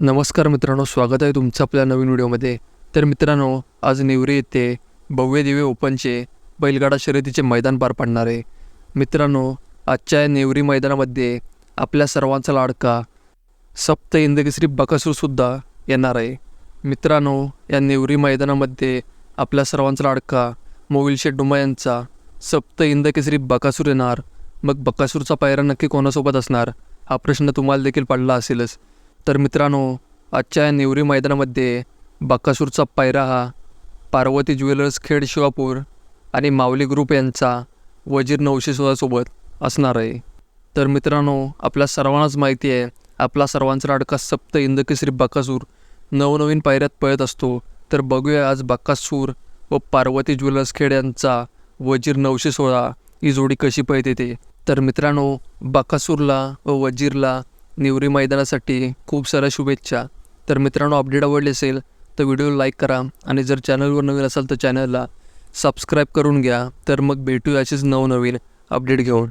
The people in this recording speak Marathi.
नमस्कार मित्रांनो स्वागत आहे तुमचं आपल्या नवीन व्हिडिओमध्ये. तर मित्रांनो आज नेवरी येथे भव्य दिव्य ओपनचे बैलगाडा शर्यतीचे मैदान पार पाडणार आहे. मित्रांनो आजच्या या नेवरी मैदानामध्ये आपल्या सर्वांचा लाडका सप्त इंदकेसरी बकासूरसुद्धा येणार आहे. मित्रांनो या नेवरी मैदानामध्ये आपल्या सर्वांचा लाडका मोविलशे डुमा यांचा सप्त इंदकेसरी बकासूर येणार. मग बकासूरचा पायरा नक्की कोणासोबत असणार? हा प्रश्न तुम्हाला देखील पडला असेलच. तर मित्रांनो आजच्या या नेवरी मैदानामध्ये बकासूरचा पायरा हा पार्वती ज्वेलर्स खेड शिवापूर आणि माऊली ग्रुप यांचा वजीर नऊशे सोळासोबत असणार आहे. तर मित्रांनो आपल्या सर्वांनाच माहिती आहे आपला सर्वांचा लाडका सप्त इंदकेसरी बकासूर नवनवीन पायऱ्यात पळत असतो. तर बघूया आज बकासूर व पार्वती ज्वेलर्स खेड यांचा वजीर नऊशे सोळा ही जोडी कशी पळते ते. तर मित्रांनो बकासूरला व वजीरला निवरी मैदानासाठी खूप साऱ्या शुभेच्छा. तर मित्रांनो अपडेट आवडले असेल तर व्हिडिओ लाईक करा आणि जर चॅनलवर नवीन असाल तर चॅनलला सबस्क्राईब करून घ्या. तर मग भेटू असेच नवनवीन अपडेट घेऊन.